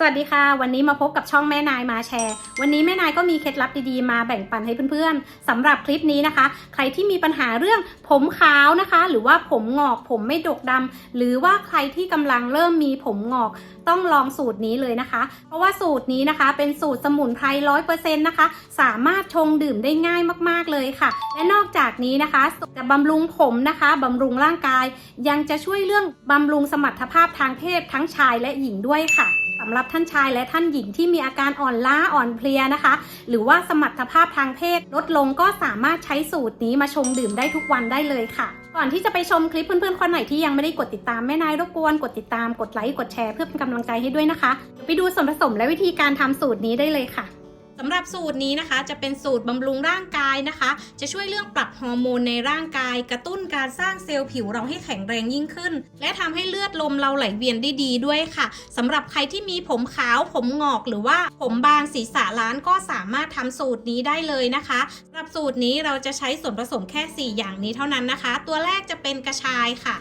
สวัสดีค่ะ วันนี้มาพบกับช่องแม่นายมาแชร์ วันนี้แม่นายก็มีเคล็ดลับดีๆมาแบ่งปันให้เพื่อนๆสำหรับคลิปนี้นะคะ ใครที่มีปัญหาเรื่องผมขาวนะคะ หรือว่าผมงอกผมไม่ดกดำหรือว่าใครที่กำลังเริ่มมีผมงอกต้องลองสูตรนี้เลยนะคะ เพราะว่าสูตรนี้นะคะ เป็นสูตรสมุนไพรร้อยเปอร์เซ็นต์นะคะ สามารถชงดื่มได้ง่ายมากๆเลยค่ะ และนอกจากนี้นะคะจะบำรุงผมนะคะบำรุงร่างกาย ยังจะช่วยเรื่องบำรุงสมรรถภาพทางเพศทั้งชายและหญิงด้วยค่ะำหรับท่านชายและท่านหญิงที่มีอาการอ่อนล้าอ่อนเพลียนะคะ หรือว่าสมรรถภาพทางเพศลดลงก็สามารถใช้สูตรนี้มาชงดื่มได้ทุกวันได้เลยค่ะ ก่อนที่จะไปชมคลิปเพื่อนๆคนไหนที่ยังไม่ได้กดติดตามแม่นายรบกวนกดติดตามกดไลค์กดแชร์เพื่อเป็นกำลังใจให้ด้วยนะคะไปดูส่วนผสมและวิธีการทำสูตรนี้ได้เลยค่ะ สำหรับสูตรนี้นะคะจะเป็นสูตรบำรุงร่างกายนะคะ จะช่วยเรื่องปรับฮอร์โมนในร่างกาย กระตุ้นการสร้างเซลล์ผิวเราให้แข็งแรงยิ่งขึ้น และทำให้เลือดลมเราไหลเวียนได้ดีด้วยค่ะสำหรับใครที่มีผมขาว ผมงอกหรือว่าผมบางศีรษะล้านก็สามารถทำสูตรนี้ได้เลยนะคะสำหรับสูตรนี้เราจะใช้ส่วนผสมแค่ 4 อย่างนี้เท่านั้นนะคะ ตัวแรกจะเป็นกระชายค่ะ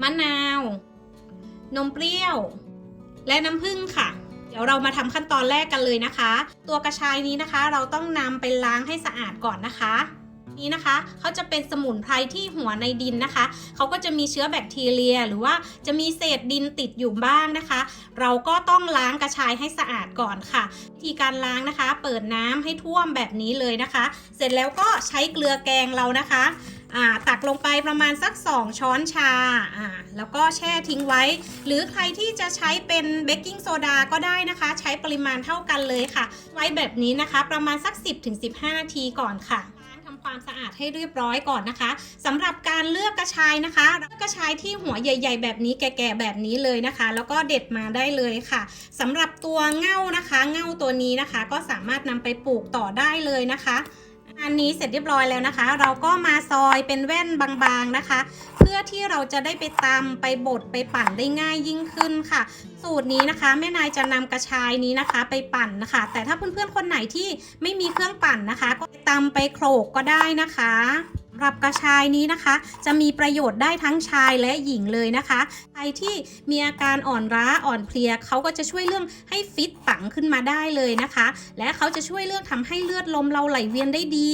มะนาว นมเปรี้ยว และน้ำผึ้งค่ะ เดี๋ยวเรามาทำขั้นตอนแรกกันเลยนะคะ ตัวกระชายนี้นะคะ เราต้องนำไปล้างให้สะอาดก่อนนะคะ นี่นะคะเขาจะเป็นสมุนไพรที่หัวในดินนะคะเขาก็จะมีเชื้อแบคทีเรีย หรือว่าจะมีเศษดินติดอยู่บ้างนะคะ เราก็ต้องล้างกระชายให้สะอาดก่อนค่ะวิธีการล้างนะคะ เปิดน้ำให้ท่วมแบบนี้เลยนะคะ เสร็จแล้วก็ใช้เกลือแกงเรานะคะ ตักลงไปประมาณสัก 2 ช้อนชาอ่าแล้วก็แช่ทิ้งไว้ หรือใครที่จะใช้เป็นเบกกิ้งโซดาก็ได้นะคะ ใช้ปริมาณเท่ากันเลยค่ะ ไว้แบบนี้นะคะประมาณสัก 10-15 นาทีก่อนค่ะล้งทำความสะอาดให้เรียบร้อยก่อนนะคะสำหรับการเลือกกระชายนะคะเลือกกระชายที่หัวใหญ่ ๆ แบบนี้แก่ๆแบบนี้เลยนะคะ แล้วก็เด็ดมาได้เลยค่ะสำหรับตัวเง่านะคะ เง่าตัวนี้นะคะ ก็สามารถนำไปปลูกต่อได้เลยนะคะ อันนี้เสร็จเรียบร้อยแล้วนะคะ เราก็มาซอยเป็นแว่นบางๆนะคะ เพื่อที่เราจะได้ไปตำไปบดไปปั่นได้ง่ายยิ่งขึ้นค่ะ สูตรนี้นะคะ แม่นายจะนำกระชายนี้นะคะ ไปปั่นนะคะ แต่ถ้าเพื่อนๆคนไหนที่ไม่มีเครื่องปั่นนะคะ ก็ตำไปโขลกก็ได้นะคะำหรับกระชายนี้นะคะ จะมีประโยชน์ได้ทั้งชายและหญิงเลยนะคะใครที่มีอาการอ่อนร้าอ่อนเพลียเขาก็จะช่วยเรื่องให้ฟิตปังขึ้นมาได้เลยนะคะ และเขาจะช่วยเรื่องทำให้เลือดลมเราไหลเวียนได้ดี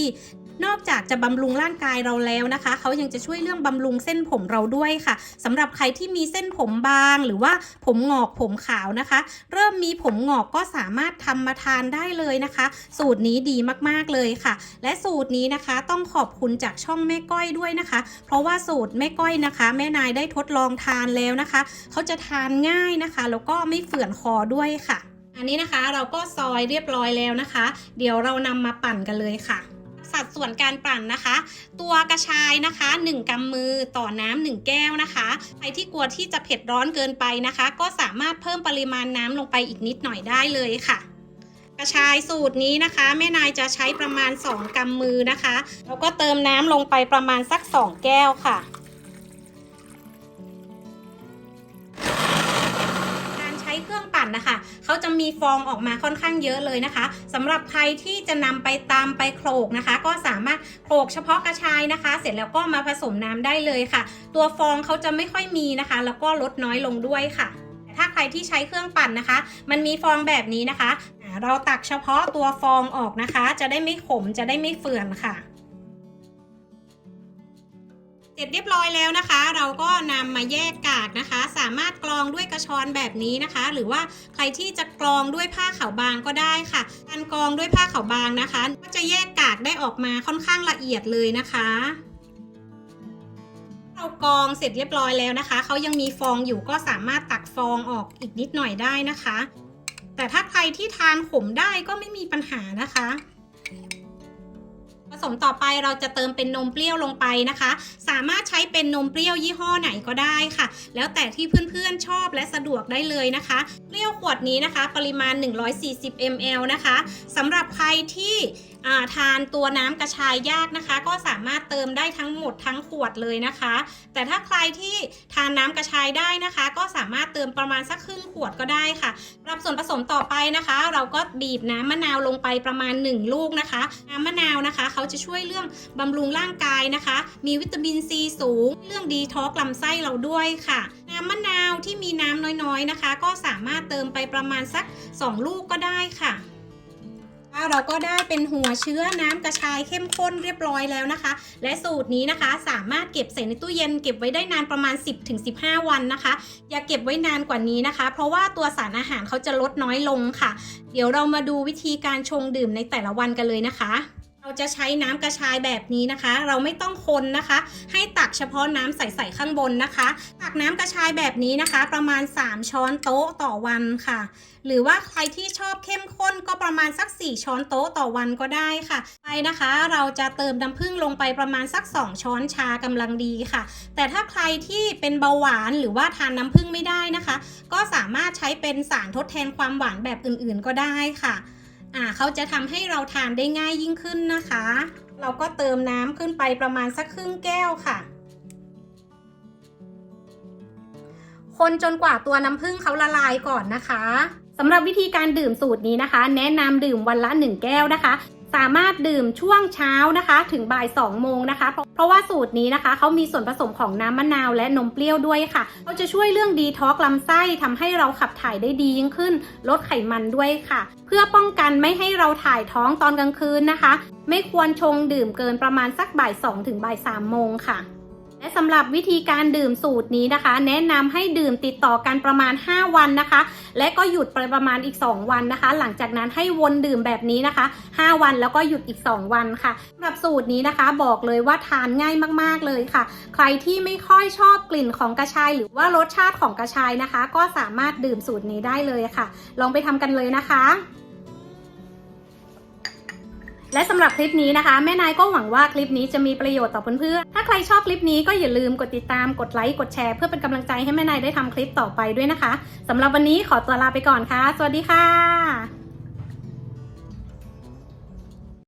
นอกจากจะบำรุงร่างกายเราแล้วนะคะ เขายังจะช่วยเรื่องบำรุงเส้นผมเราด้วยค่ะสำหรับใครที่มีเส้นผมบางหรือว่าผมงอกผมขาวนะคะ เริ่มมีผมงอกก็สามารถทำมาทานได้เลยนะคะ สูตรนี้ดีมากๆเลยค่ะ และสูตรนี้นะคะต้องขอบคุณจากช่องแม่ก้อยด้วยนะคะ เพราะว่าสูตรแม่ก้อยนะคะ แม่นายได้ทดลองทานแล้วนะคะ เขาจะทานง่ายนะคะ แล้วก็ไม่เฝื่อนคอด้วยค่ะ อันนี้นะคะเราก็ซอยเรียบร้อยแล้วนะคะ เดี๋ยวเรานำมาปั่นกันเลยค่ะ ดส่วนการปั่นนะคะ ตัวกระชายนะคะ 1กำมือต่อน้ำ1แก้วนะคะใครที่กลัวที่จะเผ็ดร้อนเกินไปนะคะ ก็สามารถเพิ่มปริมาณน้ำลงไปอีกนิดหน่อยได้เลยค่ะกระชายสูตรนี้นะคะ แม่นายจะใช้ประมาณ 2กำมือนะคะ แล้วก็เติมน้ำลงไปประมาณสัก 2 แก้วค่ะ เขาจะมีฟองออกมาค่อนข้างเยอะเลยนะคะสำหรับใครที่จะนำไปตามไปโขลกนะคะ ก็สามารถโขลกเฉพาะกระชายนะคะ เสร็จแล้วก็มาผสมน้ำได้เลยค่ะ ตัวฟองเขาจะไม่ค่อยมีนะคะ แล้วก็ลดน้อยลงด้วยค่ะ ถ้าใครที่ใช้เครื่องปั่นนะคะ มันมีฟองแบบนี้นะคะ เราตักเฉพาะตัวฟองออกนะคะ จะได้ไม่ขมจะได้ไม่เฟื่อนค่ะ เสร็จเรียบร้อยแล้วนะคะ เราก็นำมาแยกกากนะคะ สามารถกรองด้วยกระชอนแบบนี้นะคะ หรือว่าใครที่จะกรองด้วยผ้าขาวบางก็ได้ค่ะ การกรองด้วยผ้าขาวบางนะคะ ก็จะแยกกากได้ออกมาค่อนข้างละเอียดเลยนะคะเรากรองเสร็จเรียบร้อยแล้วนะคะ เขายังมีฟองอยู่ก็สามารถตักฟองออกอีกนิดหน่อยได้นะคะ แต่ถ้าใครที่ทานขมได้ก็ไม่มีปัญหานะคะ สมต่อไปเราจะเติมเป็นนมเปรี้ยวลงไปนะคะ สามารถใช้เป็นนมเปรี้ยวยี่ห้อไหนก็ได้ค่ะ แล้วแต่ที่เพื่อนๆชอบและสะดวกได้เลยนะคะ เปรี้ยวขวดนี้นะคะ ปริมาณ 140 ml นะคะสำหรับใครที่ ทานตัวน้ำกระชายยากนะคะ ก็สามารถเติมได้ทั้งหมดทั้งขวดเลยนะคะ แต่ถ้าใครที่ทานน้ำกระชายได้นะคะ ก็สามารถเติมประมาณสักครึ่งขวดก็ได้ค่ะรับส่วนผสมต่อไปนะคะ เราก็บีบน้ำมะนาวลงไปประมาณ 1 ลูกนะคะ น้ำมะนาวนะคะ เขาจะช่วยเรื่องบำรุงร่างกายนะคะ มีวิตามินซีสูง เรื่องดีท็อกลำไส้เราด้วยค่ะ น้ำมะนาวที่มีน้ำน้อยๆนะคะ ก็สามารถเติมไปประมาณสัก 2 ลูกก็ได้ค่ะ เราก็ได้เป็นหัวเชื้อน้ำกระชายเข้มข้นเรียบร้อยแล้วนะคะ และสูตรนี้นะคะสามารถเก็บใส่ในตู้เย็นเก็บไว้ได้นานประมาณ 10-15 วันนะคะ อย่าเก็บไว้นานกว่านี้นะคะ เพราะว่าตัวสารอาหารเขาจะลดน้อยลงค่ะ เดี๋ยวเรามาดูวิธีการชงดื่มในแต่ละวันกันเลยนะคะ เราจะใช้น้ำกระชายแบบนี้นะคะ เราไม่ต้องคนนะคะ ให้ตักเฉพาะน้ำใสๆข้างบนนะคะ ตักน้ำกระชายแบบนี้นะคะ ประมาณ 3 ช้อนโต๊ะต่อวันค่ะ หรือว่าใครที่ชอบเข้มข้นก็ประมาณสัก 4 ช้อนโต๊ะต่อวันก็ได้ค่ะ ไปนะคะ เราจะเติมน้ำผึ้งลงไปประมาณสัก 2 ช้อนชากำลังดีค่ะ แต่ถ้าใครที่เป็นเบาหวานหรือว่าทานน้ำผึ้งไม่ได้นะคะ ก็สามารถใช้เป็นสารทดแทนความหวานแบบอื่นๆก็ได้ค่ะ อ่าเขาจะทำให้เราทานได้ง่ายยิ่งขึ้นนะคะ เราก็เติมน้ำขึ้นไปประมาณสักครึ่งแก้วค่ะ คนจนกว่าตัวน้ำผึ้งเขาละลายก่อนนะคะสำหรับวิธีการดื่มสูตรนี้นะคะ แนะนำดื่มวันละ 1 แก้วนะคะ สามารถดื่มช่วงเช้านะคะ ถึงบ่าย2โมงนะคะเพราะเพราะว่าสูตรนี้นะคะเขามีส่วนผสมของน้ำมะนาวและนมเปรี้ยวด้วยค่ะเขาจะช่วยเรื่องดีท็อกลำไส้ทำให้เราขับถ่ายได้ดียิ่งขึ้น ลดไขมันด้วยค่ะ เพื่อป้องกันไม่ให้เราถ่ายท้องตอนกลางคืนนะคะ ไม่ควรชงดื่มเกินประมาณสักบ่าย2ถึงบ่าย3โมงค่ะ และสำหรับวิธีการดื่มสูตรนี้นะคะ แนะนำให้ดื่มติดต่อกันประมาณ 5 วันนะคะ และก็หยุดไปประมาณอีก 2 วันนะคะ หลังจากนั้นให้วนดื่มแบบนี้นะคะ 5 วันแล้วก็หยุดอีก 2 วันค่ะสำหรับสูตรนี้นะคะบอกเลยว่าทานง่ายมากๆเลยค่ะ ใครที่ไม่ค่อยชอบกลิ่นของกระชาย หรือว่ารสชาติของกระชายนะคะ ก็สามารถดื่มสูตรนี้ได้เลยค่ะ ลองไปทำกันเลยนะคะ และสำหรับคลิปนี้นะคะ แม่นายก็หวังว่าคลิปนี้จะมีประโยชน์ต่อเพื่อนๆ ถ้าใครชอบคลิปนี้ก็อย่าลืมกดติดตาม กดไลค์ กดแชร์เพื่อเป็นกำลังใจให้แม่นายได้ทำคลิปต่อไปด้วยนะคะสำหรับวันนี้ขอตัวลาไปก่อนค่ะ สวัสดีค่ะ